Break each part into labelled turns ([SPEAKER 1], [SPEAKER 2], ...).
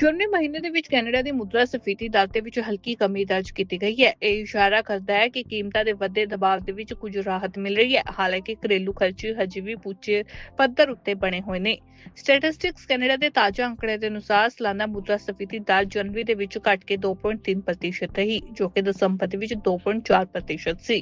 [SPEAKER 1] ਜੂਨ ਮਹੀਨੇ ਦੇ ਵਿੱਚ ਕੈਨੇਡਾ ਦੀ ਮੁਦਰਾ ਸਫੀਤੀ ਦਰ ਦੇ ਵਿੱਚ ਹਲਕੀ ਕਮੀ ਦਰਜ ਕੀਤੀ ਗਈ ਹੈ। ਇਹ ਇਸ਼ਾਰਾ ਕਰਦਾ ਹੈ ਕਿ ਕੀਮਤਾਂ ਦੇ ਵੱਧੇ ਦਬਾਅ ਦੇ ਵਿੱਚ ਕੁਝ ਰਾਹਤ ਮਿਲ ਰਹੀ ਹੈ। ਹਾਲਾਂਕਿ ਘਰੇਲੂ ਖਰਚੇ ਹਜੇ ਵੀ ਪੁੱਛੇ ਪੱਧਰ ਉੱਤੇ ਬਣੇ ਹੋਏ ਨੇ। ਸਟੈਟਿਸਟਿਕਸ ਕੈਨੇਡਾ ਦੇ ਤਾਜ਼ਾ ਅੰਕੜੇ ਦੇ ਅਨੁਸਾਰ ਸਾਲਾਨਾ ਮੁਦਰਾ ਸਫੀਤੀ ਦਰ ਜਨਵਰੀ ਦੇ ਵਿੱਚ ਘਟ ਕੇ 2.3% ਰਹੀ, ਜੋ ਕਿ ਦਸੰਬਰ ਦੇ ਵਿੱਚ 2.4% ਸੀ।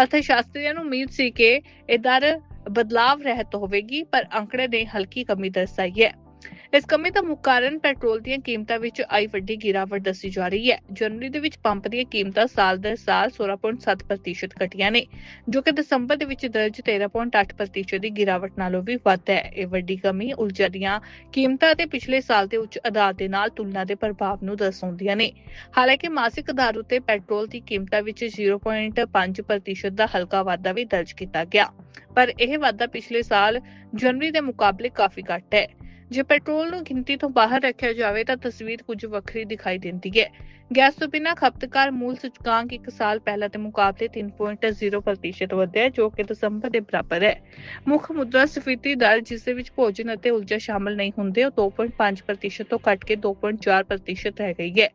[SPEAKER 1] ਅਰਥ ਸ਼ਾਸਤਰੀਆਂ ਨੂੰ ਉਮੀਦ ਸੀ ਕਿ ਇਹ ਦਰ ਬਦਲਾਵ ਰਹਿਤ ਹੋਵੇਗੀ, ਪਰ ਅੰਕੜੇ ਨੇ ਹਲਕੀ ਕਮੀ ਦਰਸਾਈ ਹੈ। ਇਸ ਕਮੀ ਦਾ ਮੁੱਖ ਕਾਰਨ ਪੈਟਰੋਲ ਦੀਆਂ ਕੀਮਤਾਂ ਵਿੱਚ ਆਈ ਵੱਡੀ ਗਿਰਾਵਟ ਦੱਸੀ ਜਾ ਰਹੀ ਹੈ। ਜਨਵਰੀ ਦੇ ਵਿੱਚ ਪੰਪ ਦੀਆਂ ਕੀਮਤਾਂ ਸਾਲ ਦਰ ਸਾਲ 16.7% ਘਟੀਆਂ ਨੇ, ਜੋ ਕਿ ਦਸੰਬਰ ਦੇ ਵਿੱਚ ਦਰਜ 13.8% ਦੀ ਗਿਰਾਵਟ ਨਾਲੋਂ ਵੀ ਵੱਧ ਹੈ। ਇਹ ਵੱਡੀ ਕਮੀ ਊਰਜਾ ਦੀਆਂ ਕੀਮਤਾਂ ਅਤੇ ਪਿਛਲੇ ਸਾਲ ਦੇ ਉੱਚ ਆਧਾਰ ਦੇ ਨਾਲ ਤੁਲਨਾ ਦੇ ਪ੍ਰਭਾਵ ਨੂੰ ਦਰਸਾਉਂਦੀਆਂ ਨੇ। ਹਾਲਾਂਕਿ ਮਾਸਿਕ ਆਧਾਰ ਉੱਤੇ ਪੈਟਰੋਲ ਦੀ ਕੀਮਤਾਂ ਵਿੱਚ 0.5% ਦਾ ਹਲਕਾ ਵਾਧਾ ਵੀ ਦਰਜ ਕੀਤਾ ਗਿਆ, ਪਰ ਇਹ ਵਾਧਾ ਪਿਛਲੇ ਸਾਲ ਜਨਵਰੀ ਦੇ ਮੁਕਾਬਲੇ ਕਾਫੀ ਘੱਟ ਹੈ। ਜੇ ਪੈਟਰੋਲ ਨੂੰ ਗਿਣਤੀ ਤੋਂ ਬਾਹਰ ਰੱਖਿਆ ਜਾਵੇ ਤਾਂ ਤਸਵੀਰ ਕੁਝ ਵੱਖਰੀ ਦਿਖਾਈ ਦਿੰਦੀ ਹੈ। ਗੈਸ ਤੋਂ ਬਿਨਾਂ ਖਪਤਕਾਰ ਮੂਲ ਸੂਚਕਾਂਕ ਇੱਕ ਸਾਲ ਪਹਿਲਾਂ ਦੇ ਮੁਕਾਬਲੇ 3.0% ਵਧਿਆ, ਜੋ ਕਿ ਦਸੰਬਰ ਦੇ ਬਰਾਬਰ ਹੈ। ਮੁੱਖ ਮੁਦਰਾ ਦਰ ਜਿਸ ਦੇ ਵਿੱਚ ਭੋਜਨ ਅਤੇ ਊਰਜਾ ਸ਼ਾਮਲ ਨਹੀਂ ਹੁੰਦੇ, ਉਹ 2.5% ਤੋਂ ਘਟ ਕੇ 2.4% ਰਹਿ ਗਈ ਹੈ।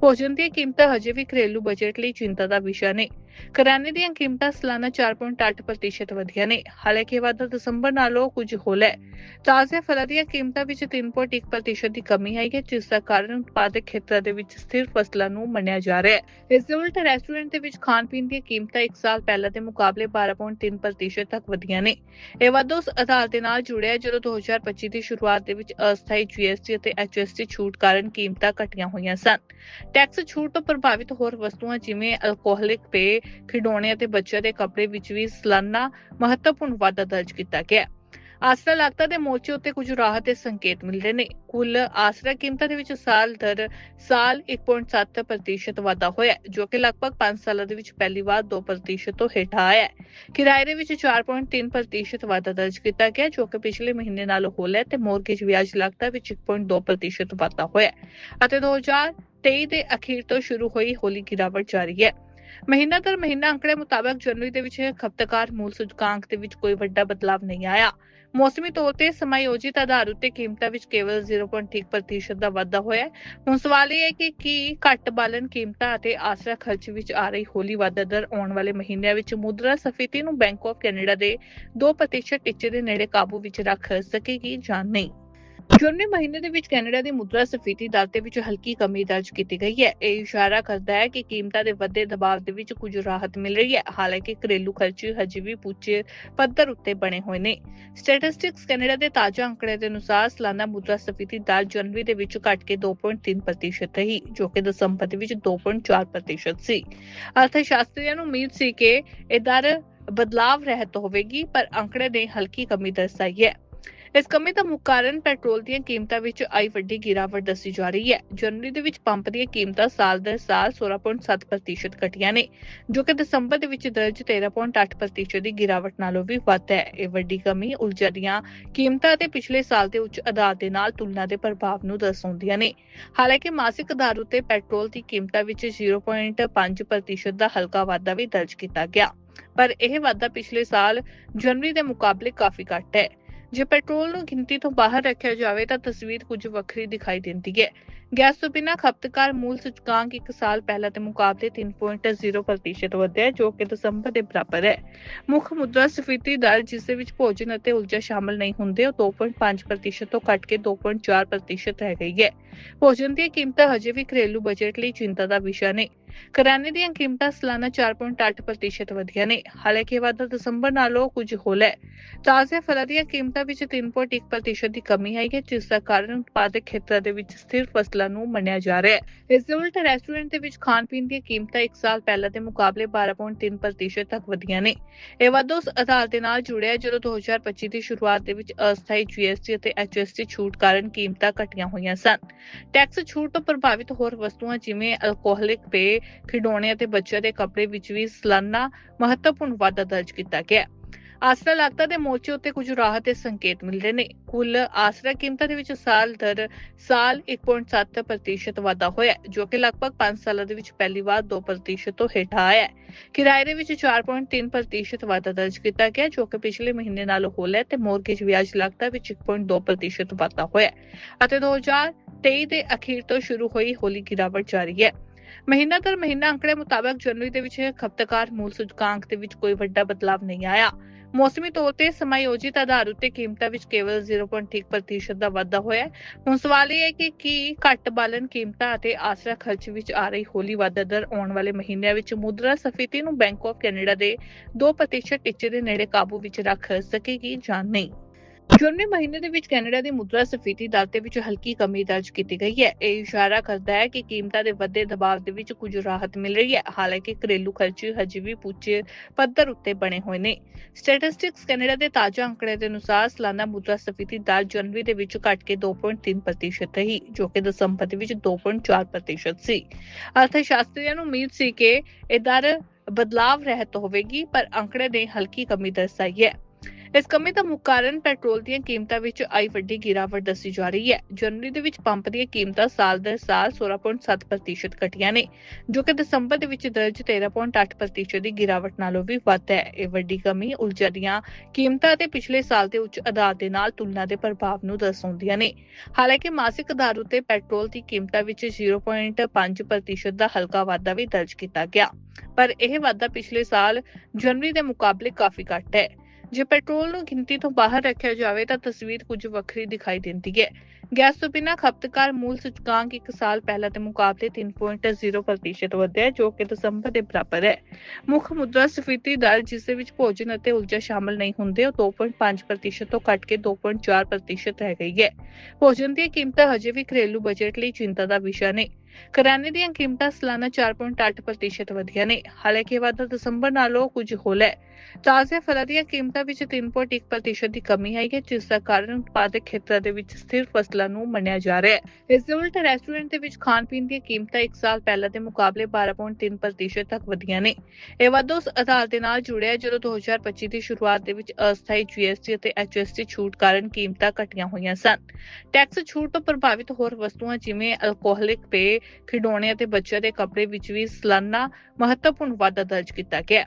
[SPEAKER 1] ਭੋਜਨ ਦੀਆਂ ਕੀਮਤਾਂ ਹਜੇ ਵੀ ਘਰੇਲੂ ਬਜਟ ਲਈ ਚਿੰਤਾ ਦਾ ਵਿਸ਼ਾ ਨੇ। ਕਰਿਆਨੇ ਦੀਆਂ ਕੀਮਤਾਂ ਸਾਲਾਨਾ 4.8% ਵਧੀਆਂ ਨੇ। ਹਾਲਾਂਕਿ ਇਹ ਵਾਧਾ ਦਸੰਬਰ ਨਾਲੋਂ ਕੁਝ ਹੋਲਾ ਹੈ। ਫਲਾਂ ਦੀਆਂ ਕੀਮਤਾਂ ਵਿੱਚ 3.1% ਦੀ ਕਮੀ ਆਈ ਹੈ, ਜਿਸ ਦਾ ਕਾਰਨ ਉਤਪਾਦਕ ਖੇਤਰਾਂ ਦੇ ਵਿੱਚ ਸਥਿਰ ਫਸਲਾਂ ਨੂੰ ਮੰਨਿਆ ਜਾ ਰਿਹਾ ਹੈ। ਇਸ ਦੇ ਉਲਟ ਰੈਸਟੋਰੈਂਟ ਦੇ ਵਿੱਚ ਖਾਣ ਪੀਣ ਦੀਆਂ ਕੀਮਤਾਂ 1 ਸਾਲ ਪਹਿਲਾਂ ਦੇ ਮੁਕਾਬਲੇ 12.3% ਤੱਕ ਵਧੀਆਂ ਨੇ। ਇਹ ਵਾਧਾ ਉਸ ਆਧਾਰ ਦੇ ਨਾਲ ਜੁੜਿਆ ਹੈ, ਜਦੋਂ 2025 ਦੀ ਸ਼ੁਰੂਆਤ ਦੇ ਵਿੱਚ ਅਸਥਾਈ ਜੀਐਸਟੀ ਅਤੇ ਐਚਐਸਟੀ ਛੂਟ ਕਾਰਨ ਕੀਮਤਾਂ ਘਟੀਆਂ ਹੋਈਆਂ ਸਨ। ਟੈਕਸ ਛੂਟ ਤੋਂ ਪ੍ਰਭਾਵਿਤ ਹੋਰ ਵਸਤੂਆਂ ਜਿਵੇਂ ਅਲਕੋਹਲਿਕ ਪੇ, ਖਿਡੌਣੇ ਅਤੇ ਬੱਚਿਆਂ ਦੇ ਕੱਪੜੇ ਵਿੱਚ ਵੀ ਸਾਲਾਨਾ ਮਹੱਤਵਪੂਰਨ ਵਾਧਾ ਦਰਜ ਕੀਤਾ ਗਿਆ ਆਸਰਾ ਲਾਗਤਾਂ ਦੇ ਮੋਰਚੇ ਉੱਤੇ ਕੁਝ ਰਾਹਤ ਦੇ ਸੰਕੇਤ ਮਿਲ ਰਹੇ ਨੇ। ਕੁੱਲ ਆਸਰਾ ਕੀਮਤਾਂ ਦੇ ਵਿੱਚ ਸਾਲ ਦਰ ਸਾਲ 1.7% ਵਾਧਾ ਹੋਇਆ ਜੋ ਕਿ ਲਗਭਗ 5 ਸਾਲਾਂ ਦੇ ਵਿੱਚ ਪਹਿਲੀ ਵਾਰ 2% ਤੋਂ ਹੇਠਾਂ ਆਇਆ ਹੈ। ਕਿਰਾਏ ਦੇ ਵਿੱਚ 4.3% ਵਾਧਾ ਦਰਜ ਕੀਤਾ ਗਿਆ, ਜੋ ਕਿ ਪਿਛਲੇ ਮਹੀਨੇ ਨਾਲੋਂ ਹੋਲਾ ਹੈ ਤੇ ਮੋਰਗੇਜ ਵਿਆਜ ਲਾਗਤਾਂ ਵਿੱਚ 1.2% ਵਾਧਾ ਹੋਇਆ ਹੈ। ਅਤੇ 2023 ਦੇ ਅਖੀਰ ਤੋਂ ਸ਼ੁਰੂ ਹੋਈ ਹੌਲੀ ਗਿਰਾਵਟ ਜਾਰੀ ਹੈ। ਮਹੀਨਾ ਦਰ ਮਹੀਨਾ ਅੰਕੜੇ ਮੁਤਾਬਕ ਜਨਵਰੀ ਦੇ ਵਿੱਚ ਖਪਤਕਾਰ ਮੂਲ ਸੂਚਕਾਂਕ ਦੇ ਵਿੱਚ ਕੋਈ ਵੱਡਾ ਬਦਲਾਅ ਨਹੀਂ ਆਇਆ। ਮੌਸਮੀ ਤੌਰ ਤੇ ਸਮਾਯੋਜਿਤ ਆਧਾਰ ਉੱਤੇ ਕੀਮਤਾਂ ਵਿੱਚ ਕੇਵਲ 0.1% ਦਾ ਵਾਧਾ ਹੋਇਆ ਹੈ। ਹੁਣ ਸਵਾਲ ਇਹ ਹੈ ਕਿ ਕੀ ਘੱਟ ਬਾਲਣ ਕੀਮਤਾਂ ਅਤੇ ਆਸਰਾ ਖਰਚ ਵਿੱਚ ਆ ਰਹੀ ਹੌਲੀ ਵਾਧਾ ਦਰ ਆਉਣ ਵਾਲੇ ਮਹੀਨਿਆਂ ਵਿੱਚ ਮੁਦਰਾ ਸਫੀਤੀ ਨੂੰ ਬੈਂਕ ਆਫ ਕੈਨੇਡਾ ਦੇ 2% ਟੀਚੇ ਦੇ ਨੇੜੇ ਕਾਬੂ ਵਿੱਚ ਰੱਖ ਸਕੇਗੀ ਜਾਂ ਨਹੀਂ? ਜੂਨ ਮਹੀਨੇ ਦੇ ਵਿੱਚ ਕੈਨੇਡਾ ਦੀ ਮੁਦਰਾ ਸਫੀਤੀ ਦਰ ਦੇ ਵਿੱਚ ਹਲਕੀ ਕਮੀ ਦਰਜ ਕੀਤੀ ਗਈ ਹੈ। ਇਹ ਇਸ਼ਾਰਾ ਕਰਦਾ ਹੈ ਕਿ ਕੀਮਤਾਂ ਦੇ ਵੱਧੇ ਦਬਾਅ ਦੇ ਵਿੱਚ ਕੁਝ ਰਾਹਤ ਮਿਲ ਰਹੀ ਹੈ। ਹਾਲਾਂਕਿ ਘਰੇਲੂ ਖਰਚੇ ਹਜੇ ਵੀ ਪੁੱਛੇ ਪੱਧਰ ਉੱਤੇ ਬਣੇ ਹੋਏ ਨੇ। ਸਟੈਟਿਸਟਿਕਸ ਕੈਨੇਡਾ ਦੇ ਤਾਜ਼ਾ ਅੰਕੜੇ ਦੇ ਅਨੁਸਾਰ ਸਾਲਾਨਾ ਮੁਦਰਾ ਸਫੀਤੀ ਦਰ ਜਨਵਰੀ ਦੇ ਵਿੱਚ ਘਟ ਕੇ 2.3% ਰਹੀ, ਜੋ ਕਿ ਦਸੰਬਰ ਦੇ ਵਿੱਚ 2.4% ਸੀ। ਅਰਥ ਸ਼ਾਸਤਰੀਆਂ ਨੂੰ ਉਮੀਦ ਸੀ ਕਿ ਇਹ ਦਰ ਬਦਲਾਵ ਰਹਿਤ ਹੋਵੇਗੀ, ਪਰ ਅੰਕੜੇ ਨੇ ਹਲਕੀ ਕਮੀ ਦਰਸਾਈ ਹੈ। ਇਸ ਕਮੀ ਦਾ ਮੁੱਖ ਕਾਰਨ ਪੈਟਰੋਲ ਦੀਆਂ ਕੀਮਤਾਂ ਵਿੱਚ ਆਈ ਵੱਡੀ ਗਿਰਾਵਟ ਦੱਸੀ ਜਾ ਰਹੀ ਹੈ। ਜਨਵਰੀ ਦੇ ਵਿੱਚ ਪੰਪ ਦੀਆਂ ਕੀਮਤਾਂ ਸਾਲ ਦਰ ਸਾਲ 16.7% ਘਟੀਆਂ ਨੇ, ਜੋ ਕਿ ਦਸੰਬਰ ਦੇ ਵਿੱਚ ਦਰਜ 13.8% ਦੀ ਗਿਰਾਵਟ ਨਾਲੋਂ ਵੀ ਵੱਧ ਹੈ। ਇਹ ਵੱਡੀ ਕਮੀ ਊਰਜਾ ਦੀਆਂ ਕੀਮਤਾਂ ਅਤੇ ਪਿਛਲੇ ਸਾਲ ਦੇ ਉੱਚ ਆਧਾਰ ਦੇ ਨਾਲ ਤੁਲਨਾ ਦੇ ਪ੍ਰਭਾਵ ਨੂੰ ਦਰਸਾਉਂਦੀਆਂ ਨੇ। ਹਾਲਾਂਕਿ ਮਾਸਿਕ ਆਧਾਰ ਉੱਤੇ ਪੈਟਰੋਲ ਦੀ ਕੀਮਤਾਂ ਵਿੱਚ 0.5% ਦਾ ਹਲਕਾ ਵਾਧਾ ਵੀ ਦਰਜ ਕੀਤਾ ਗਿਆ। ਪਰ ਇਹ ਵਾਧਾ ਪਿਛਲੇ ਸਾਲ ਜਨਵਰੀ ਦੇ ਮੁਕਾਬਲੇ ਕਾਫੀ ਘੱਟ ਹੈ। ਜੇ ਪੈਟਰੋਲ ਨੂੰ ਗਿਣਤੀ ਤੋਂ ਬਾਹਰ ਰੱਖਿਆ ਜਾਵੇ ਤਾਂ ਤਸਵੀਰ ਕੁਝ ਵੱਖਰੀ ਦਿਖਾਈ ਦਿੰਦੀ ਹੈ। ਗੈਸ ਤੋਂ ਬਿਨਾਂ ਖਪਤਕਾਰ ਮੂਲ ਸੂਚਕਾਂਕ ਇੱਕ ਸਾਲ ਪਹਿਲਾਂ ਦੇ ਮੁਕਾਬਲੇ 3.0% ਵਧਿਆ, ਜੋ ਕਿ ਦਸੰਬਰ ਦੇ ਬਰਾਬਰ ਹੈ। ਮੁੱਖ ਮੁਦਰਾ ਸਫੀਤੀ ਦਰ, ਜਿਸ ਦੇ ਵਿੱਚ ਭੋਜਨ ਅਤੇ ਊਰਜਾ ਸ਼ਾਮਲ ਨਹੀਂ ਹੁੰਦੇ, ਉਹ 2.5% ਤੋਂ ਘਟ ਕੇ 2.4% ਰਹਿ ਗਈ ਹੈ। ਭੋਜਨ ਦੀਆਂ ਕੀਮਤਾਂ ਹਜੇ ਵੀ ਘਰੇਲੂ ਬਜਟ ਲਈ ਚਿੰਤਾ ਦਾ ਵਿਸ਼ਾ ਨੇ। ਕਰਿਆਨੇ ਦੀਆਂ ਕੀਮਤਾਂ ਸਾਲਾਨਾ 4.8% ਵਧੀਆਂ ਨੇ। ਹਾਲਾਂਕਿ ਇਹ ਵਾਧਾ ਦਸੰਬਰ ਨਾਲੋਂ ਕੁਝ ਹੌਲਾ ਹੈ। ਤਾਜ਼ਾ ਫਲਾਂ ਦੀਆਂ ਕੀਮਤਾਂ ਵਿੱਚ 3.1% ਦੀ ਕਮੀ ਆਈ ਹੈ, ਜਿਸ ਦਾ ਕਾਰਨ ਉਤਪਾਦਕ ਖੇਤਰਾਂ ਦੇ ਵਿੱਚ ਸਥਿਰ ਫਸਲਾਂ ਨੂੰ ਮੰਨਿਆ ਜਾ ਰਿਹਾ ਹੈ। ਇਸ ਦੇ ਉਲਟ ਰੈਸਟੋਰੈਂਟ ਦੇ ਵਿੱਚ ਖਾਣ ਪੀਣ ਦੀਆਂ ਕੀਮਤਾਂ 1 ਸਾਲ ਪਹਿਲਾਂ ਦੇ ਮੁਕਾਬਲੇ 12.3% ਤੱਕ ਵਧੀਆਂ ਨੇ। ਇਹ ਵਾਧਾ ਉਸ ਆਧਾਰ ਦੇ ਨਾਲ ਜੁੜਿਆ ਹੈ, ਜਦੋਂ 2025 ਦੀ ਸ਼ੁਰੂਆਤ ਦੇ ਵਿੱਚ ਅਸਥਾਈ ਜੀਐਸਟੀ ਅਤੇ ਐਚਐਸਟੀ ਛੂਟ ਕਾਰਨ ਕੀਮਤਾਂ ਘਟੀਆਂ ਹੋਈਆਂ ਸਨ। ਟੈਕਸ ਛੂਟ ਤੋਂ ਪ੍ਰਭਾਵਿਤ ਹੋਰ ਵਸਤੂਆਂ ਜਿਵੇਂ ਅਲਕੋਹਲਿਕ ਪੇ ਖਿਡੌਣੇ ਅਤੇ ਬੱਚਿਆਂ ਦੇ ਕੱਪੜੇ ਵਿੱਚ ਵੀ ਸਾਲਾਨਾ ਮਹੱਤਵਪੂਰਨ ਵਾਧਾ ਦਰਜ ਕੀਤਾ ਗਿਆ ਹੈ। ਆਸਰਾ ਲਾਗਤਾ ਦੇ ਮੋਰਚੇ ਉੱਤੇ ਕੁਝ ਰਾਹਤ ਦੇ ਸੰਕੇਤ ਮਿਲ ਰਹੇ ਨੇ। ਕੁੱਲ ਆਸਰਾ ਕੀਮਤਾਂ ਦੇ ਵਿੱਚ ਸਾਲ ਦਰ ਸਾਲ 1.7% ਪ੍ਰਤੀਸ਼ਤ ਵਾਧਾ ਹੋਇਆ ਜੋ ਕਿ ਲਗਭਗ 5 ਸਾਲਾਂ ਦੇ ਵਿੱਚ ਪਹਿਲੀ ਵਾਰ 2% ਤੋਂ ਹੇਠਾਂ ਆਇਆ ਹੈ। ਕਿਰਾਏ ਦੇ ਵਿੱਚ 4.3% ਪ੍ਰਤੀਸ਼ਤ ਵਾਧਾ ਦਰਜ ਕੀਤਾ ਗਿਆ, ਜੋ ਕਿ ਪਿਛਲੇ ਮਹੀਨੇ ਨਾਲੋਂ ਹੋਲਾ ਹੈ ਤੇ ਮੋਰਗੇਜ ਵਿਆਜ ਲਾਗਤਾਂ ਵਿੱਚ 1.2% ਪ੍ਰਤੀਸ਼ਤ ਵਾਧਾ ਹੋਇਆ ਹੈ। ਅਤੇ 2023 ਦੇ ਅਖੀਰ ਤੋਂ ਸ਼ੁਰੂ ਹੋਈ ਹੌਲੀ ਗਿਰਾਵਟ ਜਾਰੀ ਹੈ। ਮਹੀਨਾ ਦਰ ਮਹੀਨਾ ਅੰਕੜੇ ਮੁਤਾਬਕ ਜਨਵਰੀ ਦੇ ਵਿੱਚ ਖਪਤਕਾਰ ਮੂਲ ਸੂਚਕਾਂਕ ਦੇ ਵਿੱਚ ਕੋਈ ਵੱਡਾ ਬਦਲਾਅ ਨਹੀਂ ਆਇਆ। ਮੌਸਮੀ ਤੌਰ ਤੇ ਸਮਾਯੋਜਿਤ ਆਧਾਰ ਉੱਤੇ ਕੀਮਤਾਂ ਵਿੱਚ ਕੇਵਲ 0.1% ਦਾ ਵਾਧਾ ਹੋਇਆ ਹੈ। ਹੁਣ ਸਵਾਲ ਇਹ ਹੈ ਕਿ ਕੀ ਘੱਟ ਬਾਲਣ ਕੀਮਤਾਂ ਅਤੇ ਆਸਰਾ ਖਰਚ ਵਿੱਚ ਆ ਰਹੀ ਹੌਲੀ ਵਾਧਾ ਦਰ ਆਉਣ ਵਾਲੇ ਮਹੀਨਿਆਂ ਵਿੱਚ ਮੁਦਰਾ ਸਫੀਤੀ ਨੂੰ ਬੈਂਕ ਆਫ ਕੈਨੇਡਾ ਦੇ 2% ਟੀਚੇ ਦੇ ਨੇੜੇ ਕਾਬੂ ਵਿੱਚ ਰੱਖ ਸਕੇਗੀ ਜਾਂ ਨਹੀਂ? ਜੂਨ ਮਹੀਨੇ ਦੇ ਵਿੱਚ ਕੈਨੇਡਾ ਦੀ ਮੁਦਰਾ ਸਫੀਤੀ ਦਰ ਦੇ ਵਿੱਚ ਹਲਕੀ ਕਮੀ ਦਰਜ ਕੀਤੀ ਗਈ ਹੈ। ਇਹ ਇਸ਼ਾਰਾ ਕਰਦਾ ਹੈ ਕਿ ਕੀਮਤਾਂ ਦੇ ਵੱਧੇ ਦਬਾਅ ਦੇ ਵਿੱਚ ਕੁਝ ਰਾਹਤ ਮਿਲ ਰਹੀ ਹੈ। ਹਾਲਾਂਕਿ ਘਰੇਲੂ ਖਰਚ ਹਜੇ ਵੀ ਪੁੱਛੇ ਪੱਧਰ ਉੱਤੇ ਬਣੇ ਹੋਏ ਨੇ। ਸਟੈਟਿਸਟਿਕਸ ਕੈਨੇਡਾ ਦੇ ਤਾਜ਼ਾ ਅੰਕੜੇ ਦੇ ਅਨੁਸਾਰ ਸਾਲਾਨਾ ਮੁਦਰਾ ਸਫੀਤੀ ਦਰ ਜਨਵਰੀ ਦੇ ਵਿੱਚ ਘਟ ਕੇ 2.3% ਰਹੀ, ਜੋ ਕਿ ਦਸੰਬਰ ਦੇ ਵਿੱਚ 2.4% ਸੀ। ਅਰਥ ਸ਼ਾਸਤਰੀਆਂ ਨੂੰ ਉਮੀਦ ਸੀ ਕਿ ਇਹ ਦਰ ਬਦਲਾਵ ਰਹਿਤ ਹੋਵੇਗੀ, ਪਰ ਅੰਕੜੇ ਨੇ ਹਲਕੀ ਕਮੀ ਦਰਸਾਈ ਹੈ। ਇਸ ਕਮੀ ਦਾ ਮੁੱਖ ਕਾਰਨ ਪੈਟਰੋਲ ਦੀਆਂ ਕੀਮਤਾਂ ਵਿੱਚ ਆਈ ਵੱਡੀ ਗਿਰਾਵਟ ਦੱਸੀ ਜਾ ਰਹੀ ਹੈ। ਜਨਵਰੀ ਦੇ ਵਿੱਚ ਪੰਪ ਦੀਆਂ ਕੀਮਤਾਂ ਸਾਲ ਦਰ ਸਾਲ 16.7% ਘਟੀਆਂ ਨੇ, ਜੋ ਕਿ ਦਸੰਬਰ ਦੇ ਵਿੱਚ ਦਰਜ 13.8% ਦੀ ਗਿਰਾਵਟ ਨਾਲੋਂ ਵੀ ਵੱਧ ਹੈ। ਇਹ ਵੱਡੀ ਕਮੀ ਊਰਜਾ ਦੀਆਂ ਕੀਮਤਾਂ ਅਤੇ ਪਿਛਲੇ ਸਾਲ ਦੇ ਉੱਚ ਆਧਾਰ ਦੇ ਨਾਲ ਤੁਲਨਾ ਦੇ ਪ੍ਰਭਾਵ ਨੂੰ ਦਰਸਾਉਂਦੀਆਂ ਨੇ। ਹਾਲਾਂਕਿ ਮਾਸਿਕ ਆਧਾਰ ਉੱਤੇ ਪੈਟਰੋਲ ਦੀ ਕੀਮਤਾਂ ਵਿੱਚ 0.5% ਦਾ ਹਲਕਾ ਵਾਧਾ ਵੀ ਦਰਜ ਕੀਤਾ ਗਿਆ, ਪਰ ਇਹ ਵਾਧਾ ਪਿਛਲੇ ਸਾਲ ਜਨਵਰੀ ਦੇ ਮੁਕਾਬਲੇ ਕਾਫੀ ਘੱਟ ਹੈ। ਜੇ ਪੈਟਰੋਲ ਨੂੰ ਗਿਣਤੀ ਤੋਂ ਬਾਹਰ ਰੱਖਿਆ ਜਾਵੇ ਤਾਂ ਤਸਵੀਰ ਕੁਝ ਵੱਖਰੀ ਦਿਖਾਈ ਦਿੰਦੀ ਹੈ। ਗੈਸ ਤੋਂ ਬਿਨਾਂ ਖਪਤਕਾਰ ਮੂਲ ਸੂਚਕਾਂਕ ਇੱਕ ਸਾਲ ਪਹਿਲਾਂ ਦੇ ਮੁਕਾਬਲੇ 3.0% ਵਧਿਆ ਜੋ ਕਿ ਦਸੰਬਰ ਦੇ ਬਰਾਬਰ ਹੈ। ਮੁੱਖ ਮੁਦਰਾ ਸਫੀਤੀ ਦਰ ਜਿਸ ਦੇ ਵਿੱਚ ਭੋਜਨ ਅਤੇ ਊਰਜਾ ਸ਼ਾਮਲ ਨਹੀਂ ਹੁੰਦੇ, ਉਹ 2.5% ਤੋਂ ਘਟ ਕੇ 2.4% ਰਹਿ ਗਈ ਹੈ। ਭੋਜਨ ਦੀਆਂ ਕੀਮਤਾਂ ਹਜੇ ਵੀ ਘਰੇਲੂ ਬਜਟ ਲਈ ਚਿੰਤਾ ਦਾ ਵਿਸ਼ਾ ਨੇ। ਕਰਿਆਨੇ ਦੀਆਂ ਕੀਮਤਾਂ ਸਾਲਾਨਾ 4.8% ਵਧੀਆਂ ਨੇ। ਹਾਲਾਂਕਿ ਇਹ ਵਾਧਾ ਦਸੰਬਰ ਨਾਲੋਂ ਕੁਝ ਹੌਲਾ ਤਾਜ਼ੇ ਫਲਾਂ ਦੀਆਂ ਕੀਮਤਾਂ ਵਿੱਚ 3.1% ਦੀ ਕਮੀ ਆਈ ਹੈ, ਜਿਸ ਦਾ ਕਾਰਨ ਉਤਪਾਦਕ ਖੇਤਰਾਂ ਦੇ ਵਿੱਚ ਸਥਿਰ ਫਸਲਾਂ ਨੂੰ ਮੰਨਿਆ ਜਾ ਰਿਹਾ ਹੈ। ਇਸ ਦੇ ਉਲਟ ਰੈਸਟੋਰੈਂਟ ਦੇ ਵਿੱਚ ਖਾਣ ਪੀਣ ਦੀਆਂ ਕੀਮਤਾਂ 1 ਸਾਲ ਪਹਿਲਾਂ ਦੇ ਮੁਕਾਬਲੇ 12.3% ਤੱਕ ਵਧੀਆਂ ਨੇ। ਇਹ ਵਾਧਾ ਉਸ ਆਧਾਰ ਦੇ ਨਾਲ ਜੁੜਿਆ ਹੈ, ਜਦੋਂ 2025 ਦੀ ਸ਼ੁਰੂਆਤ ਦੇ ਵਿੱਚ ਅਸਥਾਈ GST ਅਤੇ HST ਛੂਟ ਕਾਰਨ ਕੀਮਤਾਂ ਘਟੀਆਂ ਹੋਈਆਂ ਸਨ। ਟੈਕਸ ਛੂਟ ਤੋਂ ਪ੍ਰਭਾਵਿਤ ਹੋਰ ਵਸਤੂਆਂ ਜਿਵੇਂ ਅਲਕੋਹਲਿਕ ਪੇ ਖਿਡੌਣੇ ਅਤੇ ਬੱਚਿਆਂ ਦੇ ਕੱਪੜੇ ਵਿੱਚ ਵੀ ਸਾਲਾਨਾ ਮਹੱਤਵਪੂਰਨ ਵਾਧਾ ਦਰਜ ਕੀਤਾ ਗਿਆ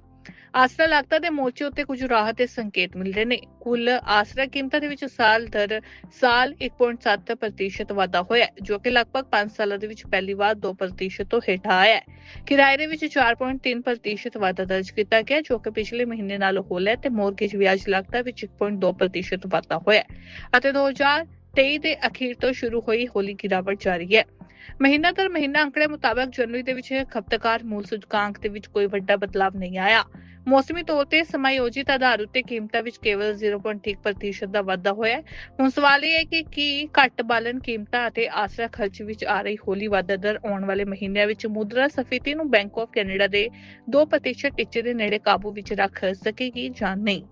[SPEAKER 1] ਆਸਰਾ ਲਾਗਤਾ ਦੇ ਮੋਰਚੇ ਉੱਤੇ ਕੁਝ ਰਾਹਤ ਦੇ ਸੰਕੇਤ ਮਿਲ ਰਹੇ ਨੇ। ਕੁੱਲ ਆਸਰਾ ਕੀਮਤਾਂ ਦੇ ਵਿੱਚ ਸਾਲ ਦਰ ਸਾਲ 1.7% ਵਾਧਾ ਹੋਇਆ ਹੈ, ਜੋ ਕਿ ਲਗਭਗ 5 ਸਾਲਾਂ ਦੇ ਵਿੱਚ ਪਹਿਲੀ ਵਾਰ 2% ਤੋਂ ਹੇਠਾਂ ਆਇਆ ਹੈ। ਕਿਰਾਏ ਦੇ ਵਿੱਚ 4.3% ਵਾਧਾ ਦਰਜ ਕੀਤਾ ਗਿਆ ਜੋ ਕਿ ਪਿਛਲੇ ਮਹੀਨੇ ਨਾਲੋਂ ਹੋਲਾ ਹੈ ਤੇ ਮੋਰਗੇਜ ਵਿਆਜ ਲਾਗਤਾਂ ਵਿੱਚ 1.2% ਵਾਧਾ ਹੋਇਆ ਹੈ। ਅਤੇ 2023 ਦੇ ਅਖੀਰ ਤੋਂ ਸ਼ੁਰੂ ਹੋਈ ਹੌਲੀ ਗਿਰਾਵਟ ਜਾਰੀ ਹੈ। ਮਹੀਨਾ ਦਰ ਮਹੀਨਾ ਅੰਕੜੇ ਮੁਤਾਬਕ ਜਨਵਰੀ ਦੇ ਵਿੱਚ ਖਪਤਕਾਰ ਮੂਲ ਸੂਚਕਾਂਕ ਦੇ ਵਿੱਚ ਕੋਈ ਵੱਡਾ ਬਦਲਾਅ ਨਹੀਂ ਆਇਆ। ਮੌਸਮੀ ਤੌਰ ਤੇ ਸਮਾਯੋਜਿਤ ਆਧਾਰ ਉੱਤੇ ਕੀਮਤਾਂ ਵਿੱਚ ਕੇਵਲ 0.1% ਦਾ ਵਾਧਾ ਹੋਇਆ ਹੈ। ਹੁਣ ਸਵਾਲ ਇਹ ਹੈ ਕਿ ਕੀ ਘੱਟ ਬਾਲਣ ਕੀਮਤਾਂ ਅਤੇ ਆਸਰਾ ਖਰਚ ਵਿੱਚ ਆ ਰਹੀ ਹੌਲੀ ਵਾਧਾ ਦਰ ਆਉਣ ਵਾਲੇ ਮਹੀਨਿਆਂ ਵਿੱਚ ਮੁਦਰਾ ਸਫੀਤੀ ਨੂੰ ਬੈਂਕ ਆਫ ਕੈਨੇਡਾ ਦੇ 2% ਟੀਚੇ ਦੇ ਨੇੜੇ ਕਾਬੂ ਵਿੱਚ ਰੱਖ ਸਕੇਗੀ ਜਾਂ ਨਹੀਂ?